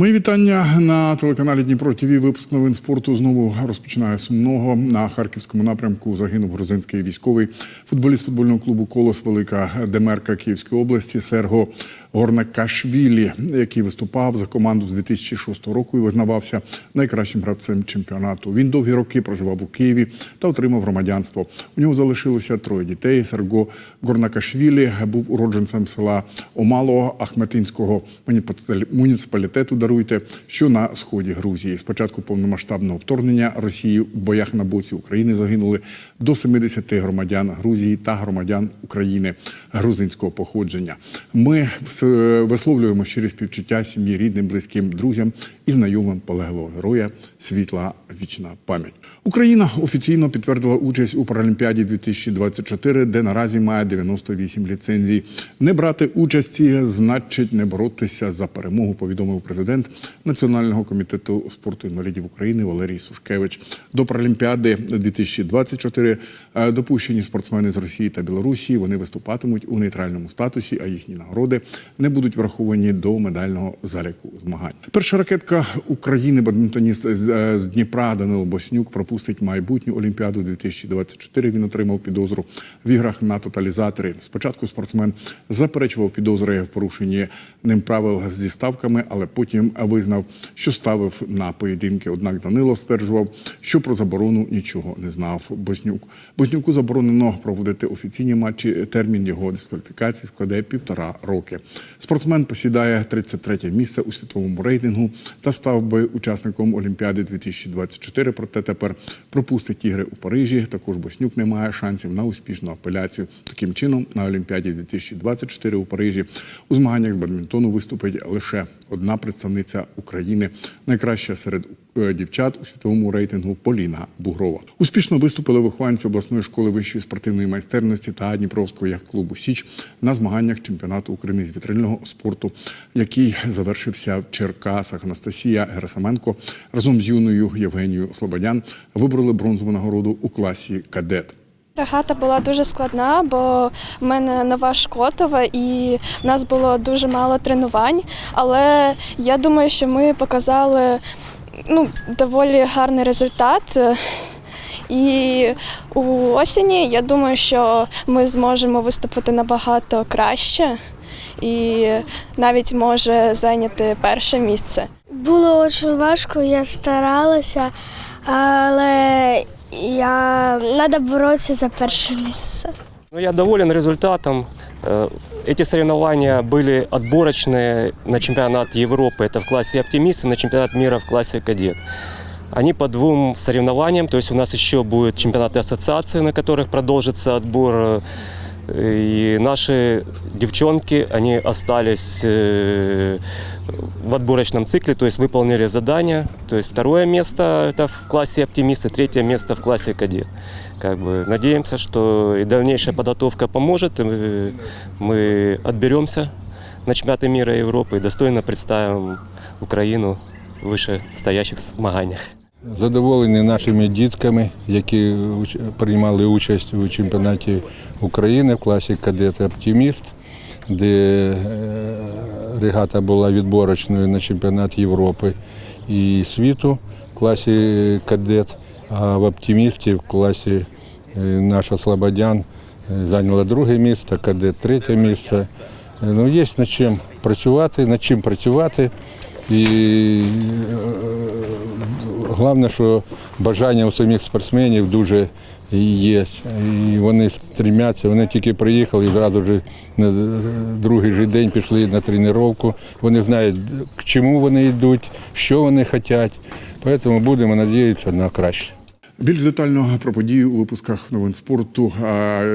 Мої вітання на телеканалі Дніпро ТВ. Випуск новин спорту знову розпочинає сумного. На харківському напрямку загинув грузинський військовий футболіст футбольного клубу Колос Велика Демерка Київської області Серго Горнакашвілі, який виступав за команду з 2006 року і визнавався найкращим гравцем чемпіонату. Він довгі роки проживав у Києві та отримав громадянство. У нього залишилося троє дітей. Серго Горнакашвілі був уродженцем села Омалого Ахметинського муніципалітету. Даруйте, що на сході Грузії. З початку повномасштабного вторгнення Росії у боях на боці України загинули до 70 громадян Грузії та громадян України грузинського походження. Ми висловлюємо щирі співчуття сім'ї, рідним, близьким, друзям і знайомим полеглого героя. Світла вічна пам'ять. Україна офіційно підтвердила участь у Паралімпіаді 2024, де наразі має 98 ліцензій. Не брати участі значить не боротися за перемогу. Повідомив президент Національного комітету спорту інвалідів України Валерій Сушкевич. До Паралімпіади 2024 е, допущені спортсмени з Росії та Білорусі. Вони виступатимуть у нейтральному статусі, а їхні нагороди не будуть враховані до медального заліку змагань. Перша ракетка України, бадмінтоніст з е, Дніпра Данило Боснюк пропустить майбутню Олімпіаду 2024. Він отримав підозру в іграх на тоталізаторі. Спочатку спортсмен заперечував підозри в порушенні ним правил зі ставками, але потім визнав, що ставив на поєдинки. Однак Данило стверджував, що про заборону нічого не знав. Боснюк Боснюку заборонено проводити офіційні матчі. Термін його дискваліфікації складає півтора роки. Спортсмен посідає 33 місце у світовому рейтингу та став би учасником Олімпіади 2024. Проте тепер пропустить ігри у Парижі. Також Боснюк не має шансів на успішну апеляцію. Таким чином, на Олімпіаді 2024 у Парижі у змаганнях з бадмінтону виступить лише одна представниця України, найкраща серед е, дівчат у світовому рейтингу Поліна Бугрова. Успішно виступили вихованці обласної школи вищої спортивної майстерності та Дніпровського яхт-клубу Січ на змаганнях чемпіонату України з вітрильного спорту, який завершився в Черкасах. Анастасія Герасименко разом з юною Євгенією Слободян вибрали бронзову нагороду у класі кадет. Регата була дуже складна, бо в мене нова шкотова і в нас було дуже мало тренувань. Але я думаю, що ми показали ну, доволі гарний результат. І у осені я думаю, що ми зможемо виступити набагато краще і навіть може зайняти перше місце. Було дуже важко, я старалася, але я треба боротися за перше місце. Ну, я доволен результатом. Э, Эти соревнования были отборочные на чемпионат Европы, это в классе оптимист, и на чемпионат мира в классе кадет. Они по двум соревнованиям, то есть у нас еще будут чемпионаты ассоциации, на которых продолжится отбор. э, И наши девчонки, они остались э, в отборочном цикле, то есть выполнили задание. То есть второе место это в классе оптимист, и третье место в классе кадет. Как бы надеемся, что и дальнейшая подготовка поможет, и мы, мы отберемся на чемпионаты мира и Европы и достойно представим Украину в вышестоящих змаганнях. Задоволені нашими дітками, які приймали участь у чемпіонаті України в класі кадет Оптиміст, де е, регата була відборочною на чемпіонат Європи і світу в класі кадет, а в оптимісті в класі е, наша Слободян зайняла друге місце, кадет третє місце. Е, Ну, є над чим працювати, над чим працювати. І головне, що бажання у самих спортсменів дуже є. І вони стрімяться, вони тільки приїхали і зразу ж на другий же день пішли на тренування. Вони знають, к чому вони йдуть, що вони хочуть. Тому будемо сподіватися на краще. Більш детально про події у випусках новин спорту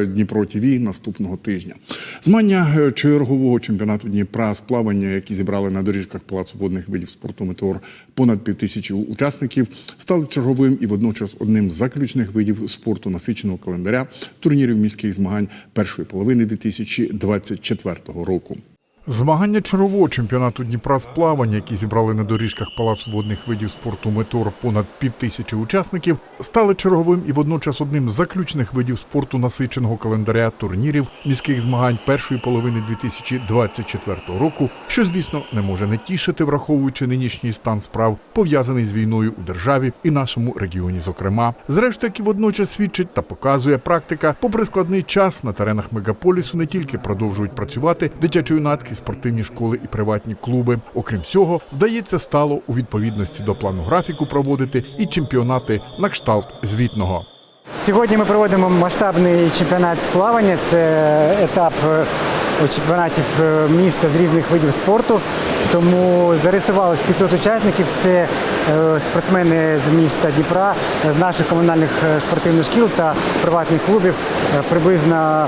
Дніпро ТВ наступного тижня. Змагання е, чергового чемпіонату Дніпра з плавання, які зібрали на доріжках палацу водних видів спорту Метеор понад півтисячі учасників, стали черговим і водночас одним з заключних видів спорту насиченого календаря турнірів міських змагань першої половини 2024 року. Змагання чергового чемпіонату Дніпра з плавання, які зібрали на доріжках Палацу водних видів спорту «Метор» понад півтисячі учасників, стали черговим і водночас одним з заключних видів спорту насиченого календаря турнірів міських змагань першої половини 2024 року, що, звісно, не може не тішити, враховуючи нинішній стан справ, пов'язаний з війною у державі і нашому регіоні, зокрема. Зрештою, як і водночас свідчить та показує практика, попри складний час на теренах мегаполісу не тільки продовжують працювати дитячо-юнацькі спортивні школи і приватні клуби. Окрім цього, вдається стало у відповідності до плану графіку проводити і чемпіонати на кшталт звітного. Сьогодні ми проводимо масштабний чемпіонат з плавання. Це етап е, чемпіонатів е, міста з різних видів спорту. Тому зареєструвалось 500 учасників. Це е, спортсмени з міста Дніпра, з наших комунальних е, спортивних шкіл та приватних клубів. Е, Приблизно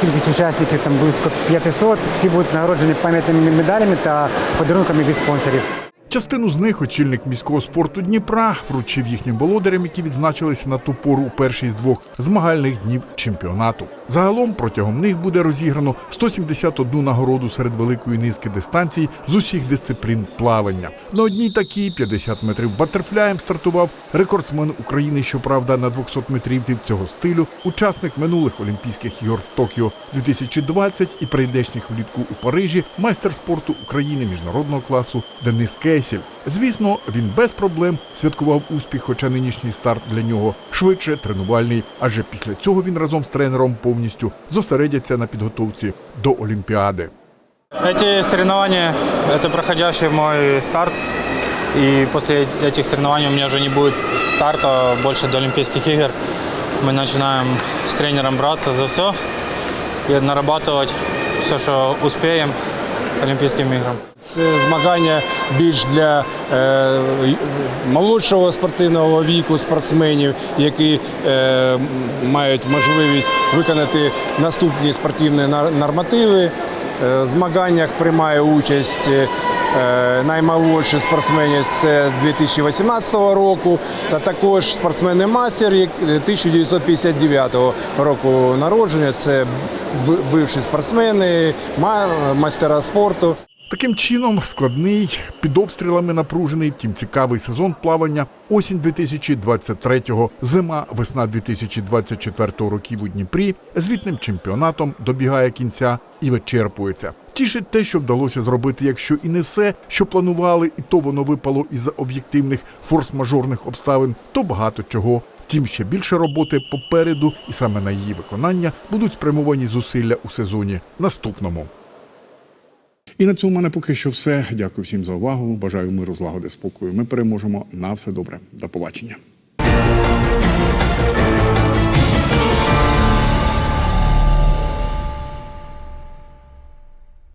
кількість учасників там близько 500. Всі будуть нагороджені пам'ятними медалями та подарунками від спонсорів. Частину з них очільник міського спорту Дніпра вручив їхнім володарям, які відзначилися на ту пору у першій з двох змагальних днів чемпіонату. Загалом протягом них буде розіграно 171 нагороду серед великої низки дистанцій з усіх дисциплін плавання. На одній такій 50 метрів батерфляєм стартував рекордсмен України, щоправда, на 200 метрівців цього стилю, учасник минулих Олімпійських ігор в Токіо 2020 і прийдешніх влітку у Парижі, майстер спорту України міжнародного класу Денис Кейсель. Звісно, він без проблем святкував успіх, хоча нинішній старт для нього швидше тренувальний, адже після цього він разом з тренером повністю зосередяться на підготовці до Олімпіади. Эти соревнования – это проходящий мой старт. И после этих соревнований у меня уже не будет старта больше до Олимпийских игр. Мы начинаем с тренером браться за все и нарабатывать все, что успеем к Олимпийским играм. Це змагання більш для е, молодшого спортивного віку спортсменів, які е, мають можливість виконати наступні спортивні нормативи. Е, В змаганнях приймає участь е, наймолодший спортсменів це 2018 року, та також спортсмени-мастер як- 1959 року народження. Це бивші спортсмени, ма- майстера спорту. Таким чином, складний, під обстрілами напружений, втім цікавий сезон плавання осінь 2023-го, зима, весна 2024 років у Дніпрі звітним чемпіонатом добігає кінця і вичерпується. Тішить те, що вдалося зробити, якщо і не все, що планували, і то воно випало із-за об'єктивних форс-мажорних обставин, то багато чого. Втім, ще більше роботи попереду, і саме на її виконання будуть спрямовані зусилля у сезоні наступному. І на цьому в мене поки що все. Дякую всім за увагу. Бажаю миру, злагоди, спокою. Ми переможемо. На все добре. До побачення.